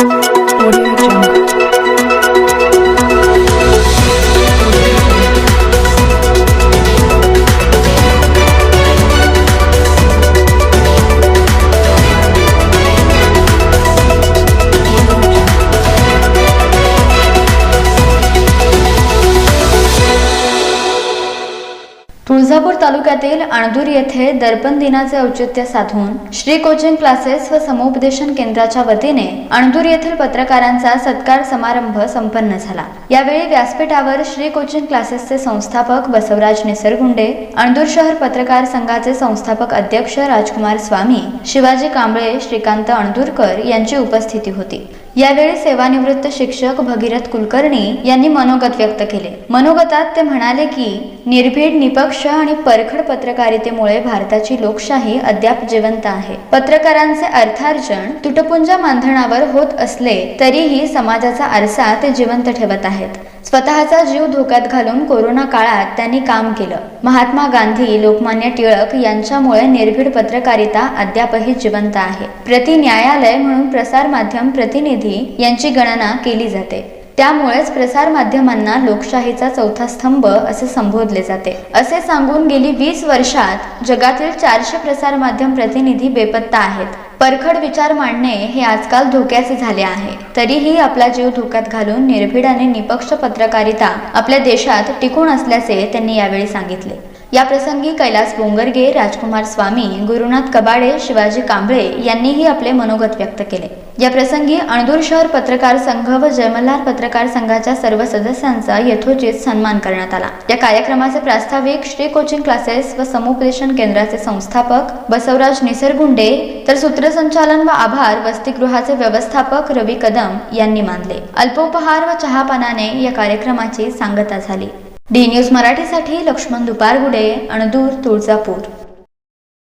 Thank you. Tuljapur तालुक्यातील अणदूर येथे दर्पण दिनाचे औचित्य साधून श्री कोचिंग क्लासेस व समुपदेशन केंद्राच्या वतीने अणदूर येथील पत्रकारांचा सत्कार समारंभ संपन्न झाला. यावेळी व्यासपीठावर श्री कोचिंग क्लासेसचे संस्थापक बसवराज निसरगुंडे अणदूर शहर पत्रकार संघाचे संस्थापक अध्यक्ष राजकुमार स्वामी शिवाजी कांबळे श्रीकांत अणदूरकर यांची उपस्थिती होती. यावेळी सेवानिवृत्त शिक्षक भगीरथ कुलकर्णी यांनी मनोगत व्यक्त केले. मनोगतात ते म्हणाले की निर्भीड निपक्ष आणि परखड पत्रकारितेमुळे भारताची लोकशाही अद्याप जिवंत आहे. पत्रकारांचे अर्थार्जन तुटपुंजा मानधनावर होत असले तरीही समाजाचा आरसा ते जिवंत ठेवत आहेत. स्वतःचा जीव धोक्यात घालून कोरोना काळात त्यांनी काम केलं. महात्मा गांधी लोकमान्य टिळक यांच्यामुळे निर्भीड पत्रकारिता अद्यापही जिवंत आहे. प्रति न्यायालय म्हणून प्रसार माध्यम प्रतिनिधी यांची गणना केली जाते. त्यामुळेच प्रसार माध्यमांना लोकशाहीचा चौथा स्तंभ असे संबोधले जाते. असे सांगून गेली वीस वर्षात जगातील चारशे प्रसार माध्यम प्रतिनिधी बेपत्ता आहेत. परखड विचार मांडणे हे आजकाल धोक्याचे झाले आहे. तरीही आपला जीव धोक्यात घालून निर्भीड आणि निपक्ष पत्रकारिता आपल्या देशात टिकून असल्याचे त्यांनी यावेळी सांगितले. या प्रसंगी कैलास बोंगरगे राजकुमार स्वामी गुरुनाथ कबाडे शिवाजी कांबळे यांनीही आपले मनोगत व्यक्त केले. या प्रसंगी अणदूर शहर पत्रकार संघ व जयमल्हार पत्रकार संघाच्या सर्व सदस्यांचा यथोचित सन्मान करण्यात आला. या कार्यक्रमाचे प्रास्ताविक श्री कोचिंग क्लासेस व समुपदेशन केंद्राचे संस्थापक बसवराज निसरगुंडे तर सूत्रसंचालन व आभार वसतिगृहाचे व्यवस्थापक रवी कदम यांनी मानले. अल्पोपहार व चहापानाने या कार्यक्रमाची सांगता झाली. डी न्यूज मराठीसाठी लक्ष्मण दुपारगुडे अणदूर तुळजापूर.